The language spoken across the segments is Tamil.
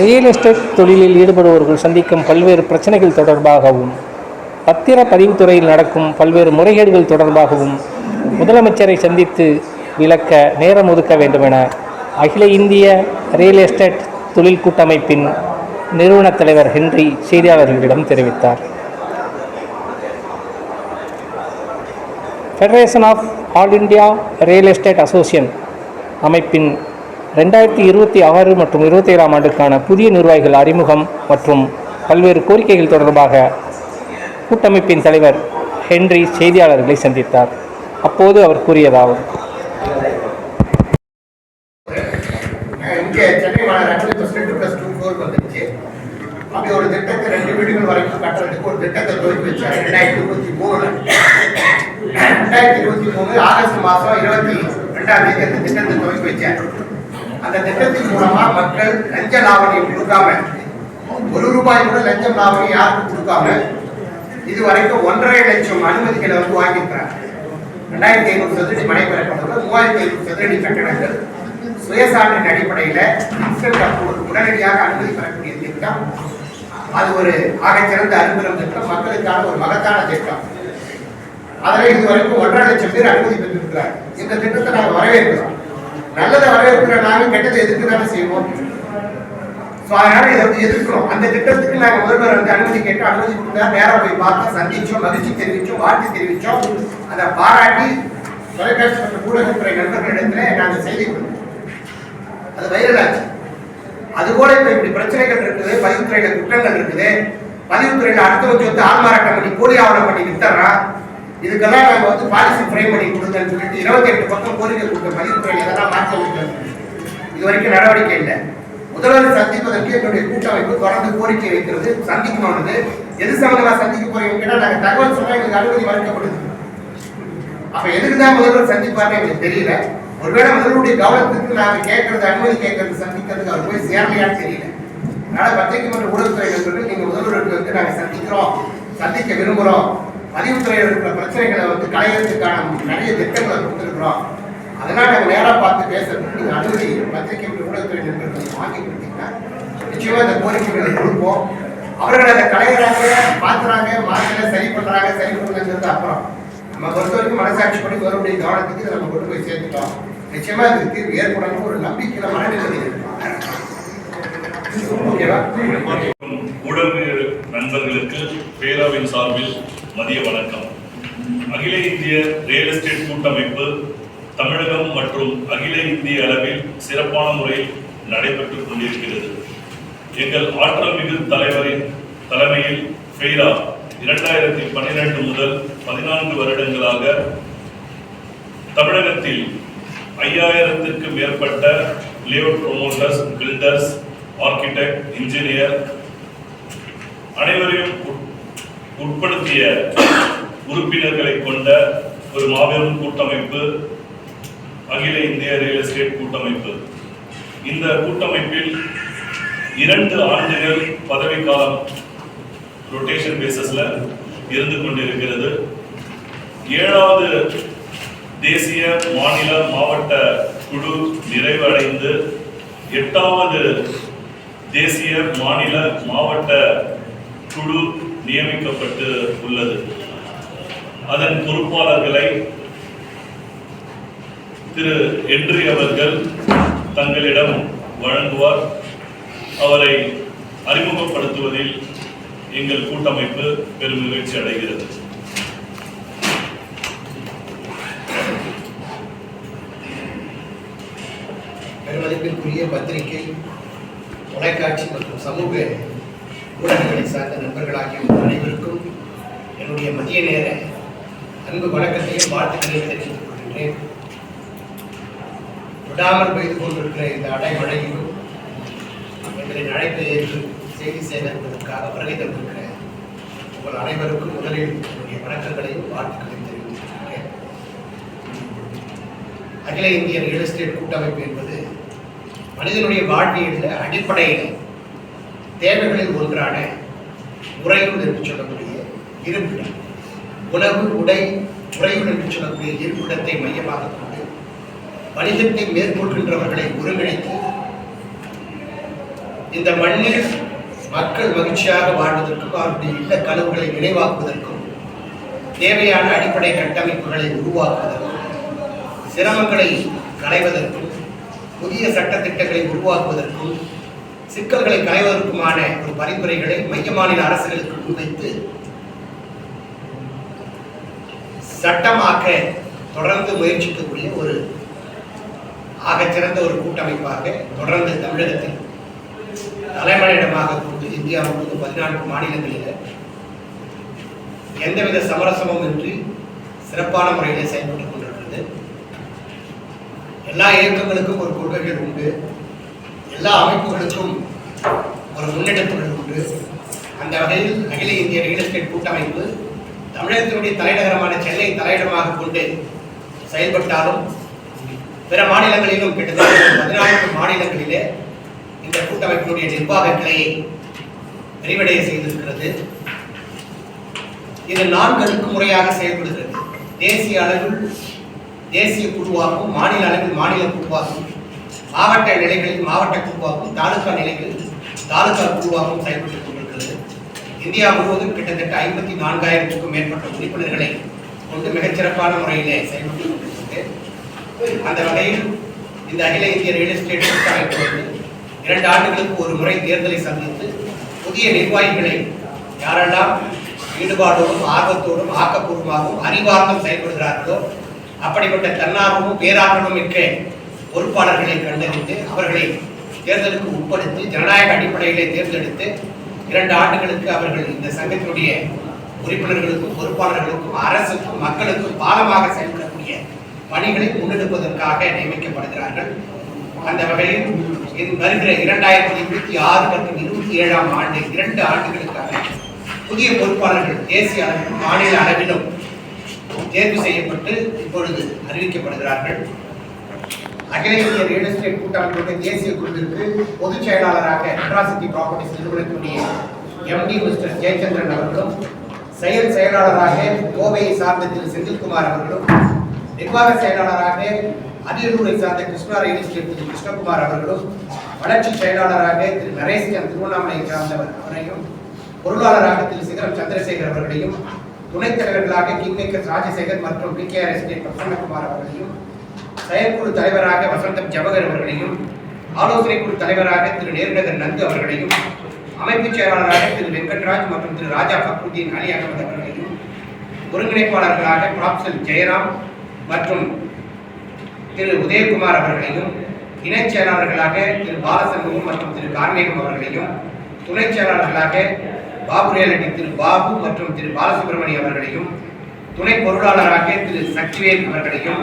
ரியல் எஸ்டேட் தொழிலில் ஈடுபடுபவர்கள் சந்திக்கும் பல்வேறு பிரச்சனைகள் தொடர்பாகவும் பத்திர பதிவுத்துறையில் நடக்கும் பல்வேறு முறைகேடுகள் தொடர்பாகவும் முதலமைச்சரை சந்தித்து விளக்க நேரம் ஒதுக்க வேண்டுமென அகில இந்திய ரியல் எஸ்டேட் தொழில் கூட்டமைப்பின் நிறுவனத் தலைவர் ஹென்றி செய்தியாளர்களிடம் தெரிவித்தார். Federation of all India real estate association அமைப்பின் ரெண்டாயிரத்தி இருபத்தி ஆறு மற்றும் இருபத்தி ஏழாம் ஆண்டுக்கான புதிய நிர்வாகிகள் அறிமுகம் மற்றும் பல்வேறு கோரிக்கைகள் தொடர்பாக கூட்டமைப்பின் தலைவர் ஹென்றி செய்தியாளர்களை சந்தித்தார். அப்போது அவர் கூறியதாவது அப்படி ஒரு திட்டத்தை ரெண்டு வீடுகள் வரைக்கும் கட்டுறதுக்கு ஒரு திட்டத்தை துவக்கி வச்சார். ரெண்டாயிரத்தி இருபத்தி மூணு. ரெண்டாயிரத்தி இருபத்தி மூணு ஆகஸ்ட் மாதம் இருபத்தி ரெண்டாம் தேதி அந்த திட்டத்தை துவக்கி வச்சார். அந்த திட்டத்தின் மூலமா மக்கள் லஞ்ச லாவணியை கொடுக்காம ஒரு ரூபாய் கூட லஞ்சம் லாவணி யாருக்கும் கொடுக்காம இது வரைக்கும் ஒன்றரை லட்சம் அனுமதிகளை வந்து வாங்கியிருக்கிறாங்க. ரெண்டாயிரத்தி ஐநூறு சதுரடி மனை பெறப்பட்டுள்ள மூவாயிரத்தி ஐநூறு சதுரடி கட்டணங்கள். சுயசான்றின் அடிப்படையில இன்ஸ்டன்ட் அப்ரூவல் உடனடியாக அனுமதி பெறக்கூடிய திட்டம். அது ஒரு ஆகச்சிறந்த அனுபவம் திட்டம் மக்களுக்கான ஒரு மகத்தான திட்டம். அதில் இதுவரைக்கும் ஒன்றரை லட்சம் பேர் அனுமதி பெற்றிருக்கிறார் இந்த திட்டத்தை நாங்கள் வரவேற்கிறோம். நல்லதை வரவேற்கிற நாங்கள் கெட்டதை எதிர்த்து தானே செய்வோம். ஸோ அதனால இதை வந்து எதிர்க்கிறோம். அந்த திட்டத்துக்கு நாங்கள் முதல்வர் வந்து அனுமதி கேட்டு அனுமதி கொடுத்தா நேரம் போய் பார்த்தோம். சந்திச்சோம் மகிழ்ச்சி தெரிவிச்சோம் வாழ்த்து தெரிவிச்சோம். அதை பாராட்டி தொலைக்காட்சி மற்றும் ஊடகத்துறை நண்பர்களிடத்துல நாங்கள் செய்தி கொடுத்தோம். அது வைரலாச்சு. அது போல இப்ப இப்படி பிரச்சனைகள் இருக்குது பதிவுத்துறையில குற்றங்கள் இருக்குது. பதிவுத்துறையில அடுத்த சொத்து ஆள்மாறாட்டம் பண்ணி கூலி ஆவணம் பண்ணி வித்தர்றான் இதுக்கெல்லாம் நாங்கள் வந்து பாலிசி ஃப்ரேம் பண்ணி கொடுங்கன்னு சொல்லிட்டு இருபத்தி எட்டு பக்கம் கோரிக்கை கொடுத்த பதிவுத்துறை இதெல்லாம் மாற்ற முடியும் இது வரைக்கும் நடவடிக்கை இல்லை. முதல்வர் சந்திப்பதற்கு என்னுடைய கூட்டமைப்பு தொடர்ந்து கோரிக்கை வைக்கிறது சந்திக்கணும்னு எது சம்பந்தமாக சந்திக்க போறீங்க கேட்டால் நாங்க தகவல் சொன்னால் எங்களுக்கு அனுமதி மறுக்கப்படுது அப்ப எதுக்கு தான் முதல்வர் சந்திப்பாருன்னு எங்களுக்கு தெரியல. ஒருவேளை முதல்வருடைய கவனத்துக்கு நாங்க கேட்கறது அனுமதி கேட்கறது சந்திக்கிறதுக்கு அவர் போய் சேரலையான்னு தெரியல. அதனால பத்திரிகை மற்றும் ஊடகத்துறை சொல்லி நீங்க முதல்வருக்கு வந்து நாங்க சந்திக்கிறோம் சந்திக்க விரும்புகிறோம் பதிவுத்துறையில் இருக்கிற பிரச்சனைகளை வந்து களையறதுக்கான நிறைய திட்டங்களை கொடுத்துருக்குறோம். அதனால நாங்கள் நேராக பார்த்து பேசுறதுக்கு நீங்கள் அனுமதி பத்திரிகை ஊடகத்துறை நண்பர்கள் வாங்கி கொடுத்தீங்கன்னா நிச்சயமாக இந்த கோரிக்கைகளை கொடுப்போம். அவர்கள் அதை கலையிறாங்க மாற்றுறாங்க மாற்றல சரி பண்ணுறாங்க சரி பண்ணுங்கிறது அப்புறம் நம்ம பொறுத்த வரைக்கும் மனசாட்சி பண்ணி முதலுடைய கவனத்துக்கு இதை நம்ம கொண்டு போய் சேர்த்துட்டோம். நிச்சயமாக இதுக்கு தீர்வு ஏற்படணும் ஒரு நம்பிக்கையில மனநிலை ஓகேவா? ஊடக நண்பர்களுக்கு பேராவின் சார்பில் மதிய வணக்கம். அகில இந்திய ரியல் எஸ்டேட் கூட்டமைப்பு தமிழகம் மற்றும் அகில இந்திய அளவில் சிறப்பான முறையில் நடைபெற்றுக் கொண்டிருக்கிறது. எங்கள் ஆற்றல் மிகு தலைவரின் தலைமையில் ஃபெய்ரா இரண்டாயிரத்தி பன்னிரெண்டு முதல் பதினான்கு வருடங்களாக தமிழகத்தில் ஐயாயிரத்திற்கு மேற்பட்ட layout promoters builders architect engineer அனைவரையும் உட்படுத்திய உறுப்பினர்களை கொண்ட ஒரு மாபெரும் கூட்டமைப்பு அகில இந்திய ரியல் எஸ்டேட் கூட்டமைப்பு. இந்த கூட்டமைப்பில் இரண்டு ஆண்டுகள் பதவிக்காலம் ரொட்டேஷன் பேசஸ்ல இருந்து கொண்டிருக்கிறது. ஏழாவது தேசிய மாநில மாவட்ட குழு நிறைவடைந்து எட்டாவது தேசிய மாநில மாவட்ட குழு நியமிக்கப்பட்டு உள்ளது. அதன் பொறுப்பாளர்களை திரு என்றி அவர்கள் தங்களிடம் வழங்குவார். அவரை அறிமுகப்படுத்துவதில் எங்கள் கூட்டமைப்பு பெருமகிழ்ச்சி அடைகிறது. பெருமதிப்பிற்குரிய பத்திரிகை தொலைக்காட்சி மற்றும் சமூக ஊடகங்களை சார்ந்த நண்பர்களாகிய உங்கள் அனைவருக்கும் என்னுடைய மதிய நேர அன்பு வணக்கத்தையும் வாழ்த்துக்களையும் தெரிவித்துக் கொள்கின்றேன். விடாமல் பெய்து கொண்டிருக்கிற இந்த அடைமழையிலும் எங்களின் அழைப்பை ஏற்று செய்தி சேகரிப்பதற்காக வருகை தந்திருக்கிற உங்கள் அனைவருக்கும் முதலில் என்னுடைய வணக்கங்களையும் வாழ்த்துக்களையும் தெரிவித்துக் கொள்கிறேன் அகில இந்திய ரியல் எஸ்டேட் கூட்டமைப்பு என்பது மனிதனுடைய வாழ்வியலில் அடிப்படையில் தேவைகளில் ஒன்றான உறையுள் என்று சொல்லக்கூடிய இருப்பிடம். உணவு உடை உறையுள் என்று சொல்லக்கூடிய இருப்பிடத்தை மையமாக கொண்டு வணிகத்தை மேற்கொள்கின்றவர்களை ஒருங்கிணைத்து இந்த மண்ணில் மக்கள் மகிழ்ச்சியாக வாழ்வதற்கும் அவருடைய இல்ல கனவுகளை நினைவாக்குவதற்கும் தேவையான அடிப்படை கட்டமைப்புகளை உருவாக்குவதற்கும் சிரமங்களை களைவதற்கும் புதிய சட்டத்திட்டங்களை உருவாக்குவதற்கும் சிக்கல்களை களைவதற்குமான ஒரு பரிந்துரைகளை மைய மாநில அரசுகளுக்கு முன்வைத்து சட்டமாக்க தொடர்ந்து முயற்சிக்கக்கூடிய ஒரு ஆகச்சிறந்த ஒரு கூட்டமைப்பாக தொடர்ந்து தமிழகத்தில் தலைமையிடமாக கொண்டு இந்தியா முழுவதும் பதினான்கு மாநிலங்களில் எந்தவித சமரசமும் இன்றி சிறப்பான முறையில் செயல்பட்டுக் கொண்டிருக்கிறது. எல்லா இயக்கங்களுக்கும் ஒரு கொள்கைகள் உண்டு. எல்லா அமைப்புகளுக்கும் முன்னெடுப்புகள் உண்டு அந்த வகையில் அகில இந்திய ரியல் எஸ்டேட் கூட்டமைப்பு தமிழகத்தினுடைய தலைநகரமான சென்னை தலையிடமாக கொண்டு செயல்பட்டாலும் பிற மாநிலங்களிலும் கிட்டத்தட்ட பதினான்கு மாநிலங்களிலே இந்த கூட்டமைப்பினுடைய நிர்வாக கிளையை விரிவடைய செய்திருக்கிறது. இது நான்கு முறையாக செயல்படுகிறது. தேசிய அளவில் தேசிய குழுவாகவும் மாநில அளவில் மாநில குழுவாகவும் மாவட்ட நிலைகளில் மாவட்ட குழுவாகவும் தாலுகா நிலைகளில் தாலுகா குழுவாகவும் செயல்பட்டுக் கொண்டிருக்கிறது. இந்தியா முழுவதும் கிட்டத்தட்ட ஐம்பத்தி நான்காயிரத்துக்கும் மேற்பட்ட உறுப்பினர்களை கொண்டு மிகச்சிறப்பான முறையிலே செயல்பட்டுக் கொண்டிருக்கிறது. அந்த வகையில் இந்த அகில இந்திய ரியல் எஸ்டேட் கூட்டமைப்பு வந்து இரண்டு ஆண்டுகளுக்கு ஒரு முறை தேர்தலை சந்தித்து புதிய நிர்வாகிகளை யாரெல்லாம் ஈடுபாடோடும் ஆர்வத்தோடும் ஆக்கப்பூர்வமாகவும் அறிவார்ந்தும் செயல்படுகிறார்களோ அப்படிப்பட்ட தன்னார்வமும் பேரார்வமும் மிக்க பொறுப்பாளர்களை கண்டறிந்து அவர்களை தேர்தலுக்கு உட்படுத்தி ஜனநாயக அடிப்படையிலே தேர்ந்தெடுத்து இரண்டு ஆண்டுகளுக்கு அவர்கள் இந்த சங்கத்தினுடைய உறுப்பினர்களுக்கும் பொறுப்பாளர்களுக்கும் அரசுக்கும் மக்களுக்கும் பாலமாக செயல்படக்கூடிய பணிகளை முன்னெடுப்பதற்காக நியமிக்கப்படுகிறார்கள். அந்த வகையில் இது வருகிற இரண்டாயிரத்தி இருபத்தி ஆறு மற்றும் இருபத்தி ஏழாம் ஆண்டு இரண்டு ஆண்டுகளுக்காக புதிய பொறுப்பாளர்கள் தேசிய அளவிலும் மாநில அளவிலும் தேர்வு செய்யப்பட்டு இப்பொழுது அறிவிக்கப்படுகிறார்கள். அகில இந்திய ரியல் எஸ்டேட் கூட்டமைப்புடைய தேசிய குழுவிற்கு பொதுச் செயலாளராக அட்ராசிட்டி ப்ராப்பர்ட்டிஸ் நிறுவனத்துடைய எம்டி மிஸ்டர் ஜெயச்சந்திரன் அவர்களும் செயல் செயலாளராக கோவையை சார்ந்த திரு செந்தில்குமார் அவர்களும் நிர்வாக செயலாளராக அரியலூரை சார்ந்த கிருஷ்ணா ரியல் எஸ்டேட் திரு கிருஷ்ணகுமார் அவர்களும் வளர்ச்சி செயலாளராக திரு நரேசன் திருவண்ணாமலை சார்ந்தவர் அவரையும் பொருளாளராக திரு சிகரம் சந்திரசேகர் அவர்களையும் துணைத் தலைவர்களாக கிங்மேக்கர் ராஜசேகர் மற்றும் P K R estate Prasannakumar அவர்களையும் செயற்குழு தலைவராக வசந்தம் ஜவஹர் அவர்களையும் ஆலோசனை குழு தலைவராக திரு நேருநகர் நந்து அவர்களையும் அமைப்புச் செயலாளராக திரு வெங்கட்ராஜ் மற்றும் திரு ராஜா ஃபக்ருதீன் அலி அகமது அவர்களையும் ஒருங்கிணைப்பாளர்களாக பிராப்சல் ஜெயராம் மற்றும் திரு உதயகுமார் அவர்களையும் இணைச் செயலாளர்களாக திரு பாலசண்முகம் மற்றும் திரு கார்மேகம் அவர்களையும் துணைச் செயலாளர்களாக பாபு திரு பாபு மற்றும் திரு பாலசுப்ரமணியம் அவர்களையும் துணை பொருளாளராக திரு சக்திவேல் அவர்களையும்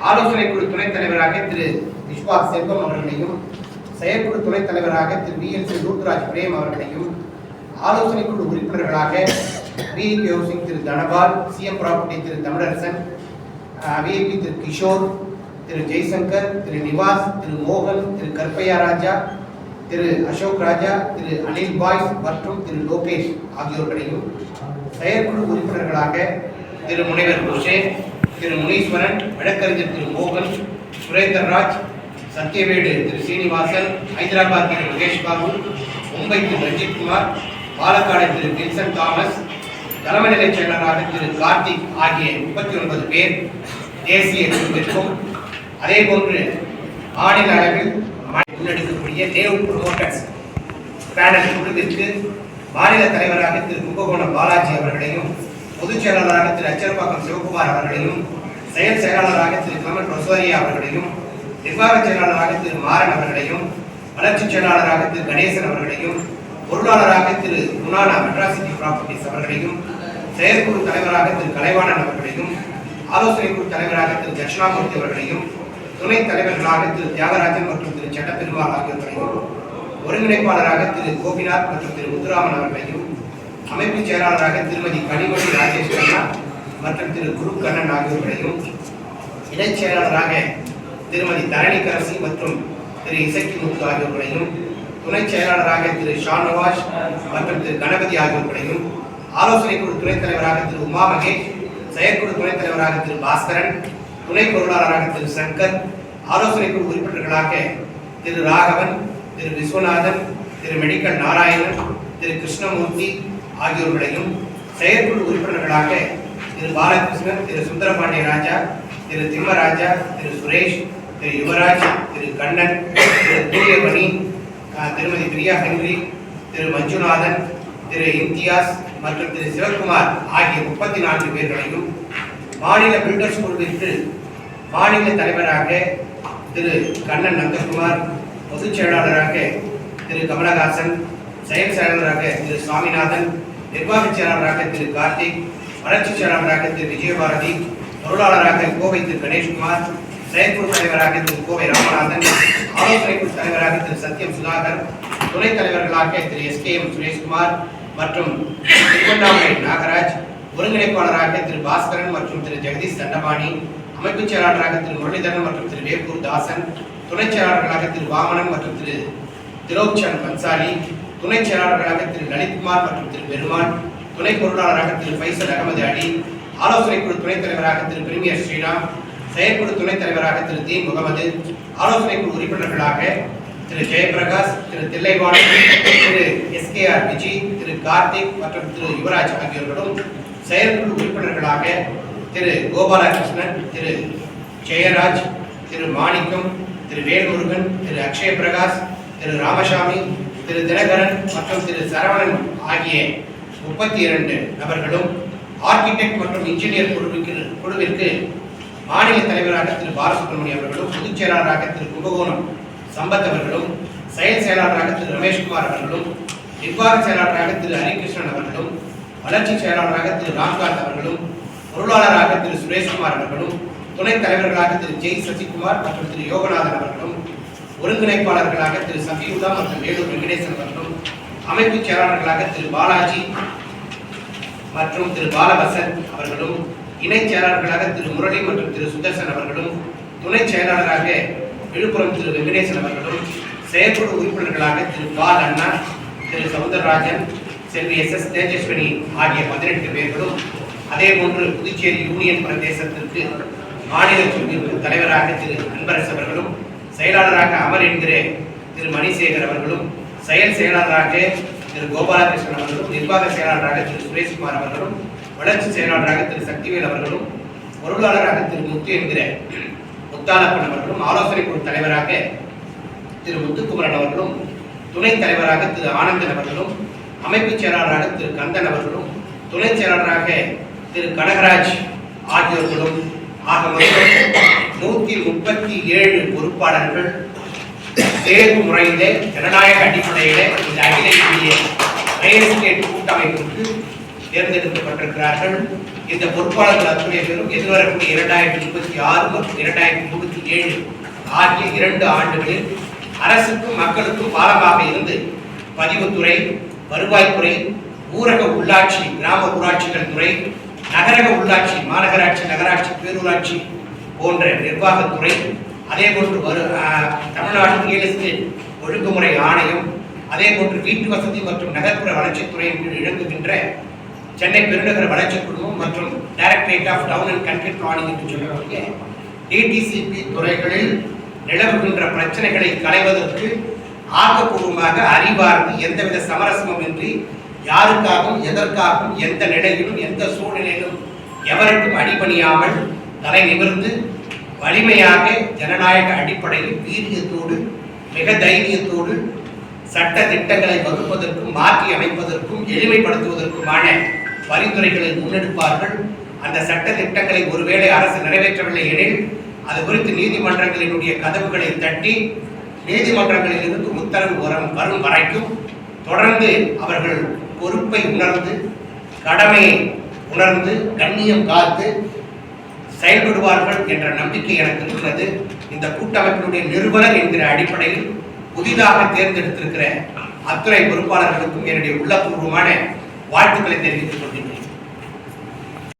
ஆலோசனை குழு துணைத் தலைவராக திரு விஸ்வாஸ் செல்வம் அவர்களையும் செயற்குழு துணைத் தலைவராக Thiru V L C Ruthraj Prem அவர்களையும் ஆலோசனை குழு உறுப்பினர்களாக VIP housing Thiru Dhanapal CM property Thiru Tamilarasan VIP Thiru Kishore Thiru Jaishankar Thiru Nivas Thiru மோகன் திரு கற்பையா ராஜா திரு அசோக் ராஜா திரு அனில் பாய்ஸ் மற்றும் திரு லோகேஷ் ஆகியோர்களையும் செயற்குழு உறுப்பினர்களாக திரு முனைவர் குஷேன் திரு முனீஸ்வரன் வழக்கறிஞர் திரு மோகன் சுரேந்தர்ராஜ் சத்யவேடு திரு சீனிவாசன் ஹைதராபாத் திரு மகேஷ் பாபு மும்பை திரு ரஞ்சித் குமார் பாலக்காடு திரு வில்சன் தாமஸ் தலைமை நிலைச் செயலராக திரு கார்த்திக் ஆகிய முப்பத்தி ஒன்பது பேர் தேசிய குழுவிற்கும் அதே போன்று மாநில அளவில் முன்னெடுக்கக்கூடிய தேவ் ப்ரொமோட்டர்ஸ் பேனல் குழுவிற்கு மாநில தலைவராக திரு கும்பகோணம் பாலாஜி அவர்களையும் பொதுச் செயலாளராக திரு அச்சரப்பாக்கம் சிவகுமார் அவர்களையும் செயல் செயலாளராக திரு கமல் ரொசோரியா அவர்களையும் நிர்வாக செயலாளராக திரு மாறன் அவர்களையும் வளர்ச்சி செயலாளராக திரு கணேசன் அவர்களையும் பொருளாளராக திரு குணானா மெட்ராசிட்டி ப்ராப்பர்ட்டிஸ் அவர்களையும் செயற்குழு தலைவராக திரு கலைவாணன் அவர்களையும் ஆலோசனை குழு தலைவராக திரு தட்சிணாமூர்த்தி அவர்களையும் துணைத் தலைவர்களாக திரு தியாகராஜன் மற்றும் திரு சட்டப்பெருமாள் ஆகியோர்களையும் ஒருங்கிணைப்பாளராக திரு கோபிநாத் மற்றும் திரு முத்துராமன் அவர்களையும் அமைப்பு செயலாளராக திருமதி கனிமொழி ராஜேஷ் கண்ணா மற்றும் திரு குரு கண்ணன் ஆகியோரையும் இணைச் செயலாளராக திருமதி தரணிகரசி மற்றும் திரு இசக்கி முத்து ஆகியோர்களையும் துணைச் செயலாளராக திரு ஷாநவாஸ் மற்றும் திரு கணபதி ஆகியோர்களையும் ஆலோசனை குழு துணைத் தலைவராக திரு உமா மகேஷ் செயற்குழு துணைத் தலைவராக திரு பாஸ்கரன் துணை பொருளாளராக திரு சங்கர் ஆலோசனை குழு உறுப்பினர்களாக திரு ராகவன் திரு விஸ்வநாதன் திரு மெடிக்கல் நாராயணன் திரு கிருஷ்ணமூர்த்தி ஆகியோர்களையும் செயற்குழு உறுப்பினர்களாக திரு பாலகிருஷ்ணன் திரு சுந்தரபாண்டிய ராஜா திரு திம்மராஜா திரு சுரேஷ் திரு யுவராஜ் திரு கண்ணன் திரு தூயமணி திருமதி பிரியா ஹென்றி திரு மஞ்சுநாதன் திரு இம்தியாஸ் மற்றும் திரு சிவகுமார் ஆகிய முப்பத்தி நான்கு பேர்களையும் மாநில பில்டர்ஸ் குழுவிற்கு மாநில தலைவராக திரு கண்ணன் நந்தகுமார் பொதுச் செயலாளராக திரு கமலஹாசன் செயல் செயலாளராக திரு சுவாமிநாதன் நிர்வாகச் செயலாளராக திரு கார்த்திக் வளர்ச்சி செயலாளராக திரு விஜயபாரதி பொருளாளராக கோவை திரு கணேஷ்குமார் செயற்குழு தலைவராக திரு கோவை ராமநாதன் ஆலோசனைக்குழு தலைவராக திரு சத்யம் சுதாகர் துணைத் தலைவர்களாக Thiru S K M Sureshkumar மற்றும் திருவண்ணாமலை நாகராஜ் ஒருங்கிணைப்பாளராக திரு பாஸ்கரன் மற்றும் திரு ஜெகதீஷ் தண்டபாணி அமைப்புச் செயலாளராக திரு முரளிதரன் மற்றும் திரு வேப்பூர் தாசன் துணைச் செயலாளர்களாக திரு வாமனன் மற்றும் திரு திரோக்சன் பன்சாலி துணைச் செயலாளர்களாக திரு லலித்குமார் மற்றும் திரு பெருமான் துணை பொருளாளராக திரு பைசல் அகமது அலி ஆலோசனை குழு துணைத் தலைவராக திரு பிரிமியர் ஸ்ரீராம் செயற்குழு துணைத் தலைவராக திரு தி முகமது ஆலோசனை குழு உறுப்பினர்களாக திரு ஜெயபிரகாஷ் திரு தில்லைவாணி திரு எஸ் கே ஆர் விஜி திரு கார்த்திக் மற்றும் திரு யுவராஜ் ஆகியோர்களும் செயற்குழு உறுப்பினர்களாக திரு கோபாலகிருஷ்ணன் திரு ஜெயராஜ் திரு மாணிக்கம் திரு வேல்முருகன் திரு அக்ஷய பிரகாஷ் திரு ராமசாமி திரு தினகரன் மற்றும் திரு சரவணன் ஆகிய முப்பத்தி இரண்டு நபர்களும் ஆர்கிடெக்ட் மற்றும் இன்ஜினியர் குழுவிற்கு குழுவிற்கு மாநில தலைவராக திரு பாலசுப்ரமணியம் அவர்களும் பொதுச் செயலாளராக திரு கும்பகோணம் சம்பத் அவர்களும் செயல் செயலாளராக திரு ரமேஷ்குமார் அவர்களும் நிர்வாக செயலாளராக திரு ஹரிகிருஷ்ணன் அவர்களும் வளர்ச்சி செயலாளராக திரு ராம்காந்த் அவர்களும் பொருளாளராக திரு சுரேஷ்குமார் அவர்களும் துணைத் தலைவர்களாக திரு ஜெய் சசிகுமார் மற்றும் திரு யோகநாதன் அவர்களும் ஒருங்கிணைப்பாளர்களாக திரு சஃபியுல்லா மற்றும் வேலூர் வெங்கடேசன் அவர்களும் அமைப்புச் செயலாளர்களாக திரு பாலாஜி மற்றும் திரு பாலவசன் அவர்களும் இணைச் செயலாளர்களாக திரு முரளி மற்றும் திரு சுதர்சன் அவர்களும் துணைச் செயலாளராக விழுப்புரம் திரு வெங்கடேசன் அவர்களும் செயற்குழு உறுப்பினர்களாக திரு பால் அண்ணா திரு சவுந்தரராஜன் செல்வி எஸ் எஸ் தேஜஸ்வினி ஆகிய பதினெட்டு பேர்களும் அதே போன்று புதுச்சேரி யூனியன் பிரதேசத்திற்கு மாநில குழுவிற்கு தலைவராக திரு அன்பரசு அவர்களும் செயலாளராக அமர் என்கிற திரு மணிசேகர் அவர்களும் செயல் செயலாளராக திரு கோபாலகிருஷ்ணன் அவர்களும் நிர்வாக செயலாளராக திரு சுரேஷ்குமார் அவர்களும் வளர்ச்சி செயலாளராக திரு சக்திவேல் அவர்களும் பொருளாளராக திரு முத்து என்கிற முத்தாலப்பன் அவர்களும் ஆலோசனை குழு தலைவராக திரு முத்துக்குமரன் அவர்களும் துணைத் தலைவராக திரு ஆனந்தன் அவர்களும் அமைப்புச் செயலாளராக திரு கந்தன் அவர்களும் துணைச் செயலாளராக திரு கனகராஜ் ஆகியோர்களும் ஆக நூத்தி முப்பத்தி ஏழு பொறுப்பாளர்கள் தேர்வு முறையிலே ஜனநாயக அடிப்படையிலே இந்த அகில இந்திய ரியல் எஸ்டேட் தேர்ந்தெடுக்கப்பட்டிருக்கிறார்கள். இந்த பொறுப்பாளர்கள் அத்துணை பேரும் எதிர்வரக்கூடிய இரண்டாயிரத்தி முப்பத்தி ஆறு மற்றும் இரண்டாயிரத்தி முப்பத்தி ஏழு ஆகிய இரண்டு ஆண்டுகளில் அரசுக்கும் மக்களுக்கும் பாலமாக இருந்து பதிவுத்துறை வருவாய்த்துறை ஊரக உள்ளாட்சி கிராம ஊராட்சிகள் துறை நகரக உள்ளாட்சி மாநகராட்சி நகராட்சி பேரூராட்சி போன்ற நிர்வாகத்துறை அதே போன்று வரு தமிழ்நாடு ரியல் எஸ்டேட் ஒழுங்குமுறை ஆணையம் அதே போன்று வீட்டு வசதி மற்றும் நகர்ப்புற வளர்ச்சித்துறையின் கீழ் இழங்குகின்ற சென்னை பெருநகர வளர்ச்சி குழுமம் மற்றும் directorate of town and country planning என்று சொல்லக்கூடிய டிடிசிபி துறைகளில் நிலவுகின்ற பிரச்சனைகளை களைவதற்கு ஆக்கப்பூர்வமாக அறிவார்ந்து எந்தவித சமரசமும் இன்றி யாருக்காகவும் எதற்காகவும் எந்த நிலையிலும் எந்த சூழ்நிலையிலும் எவருக்கும் அடிபணியாமல் தலை நிமிர்ந்து வலிமையாக ஜனநாயக அடிப்படையில் வீரியத்தோடு மிக தைரியத்தோடு சட்ட திட்டங்களை வகுப்பதற்கும் மாற்றி அமைப்பதற்கும் எளிமைப்படுத்துவதற்குமான பரிந்துரைகளை முன்னெடுப்பார்கள். அந்த சட்ட திட்டங்களை ஒருவேளை அரசு நிறைவேற்றவில்லை எனில் அது குறித்து நீதிமன்றங்களினுடைய கதவுகளை தட்டி நீதிமன்றங்களில் இருந்து உத்தரவு வரும் வரும் வரைக்கும் தொடர்ந்து அவர்கள் பொறுப்பை உணர்ந்து கடமையை உணர்ந்து கண்ணியம் காத்து செயல்படுவார்கள் என்ற நம்பிக்கை எனக்கு இருக்கிறது இந்த கூட்டமைப்பினுடைய நிறுவனர் என்கிற அடிப்படையில் புதிதாக தேர்ந்தெடுத்திருக்கிற அத்துறை பொறுப்பாளர்களுக்கும் என்னுடைய உள்ளபூர்வமான வாழ்த்துக்களை தெரிவித்துக் கொள்கின்றேன்.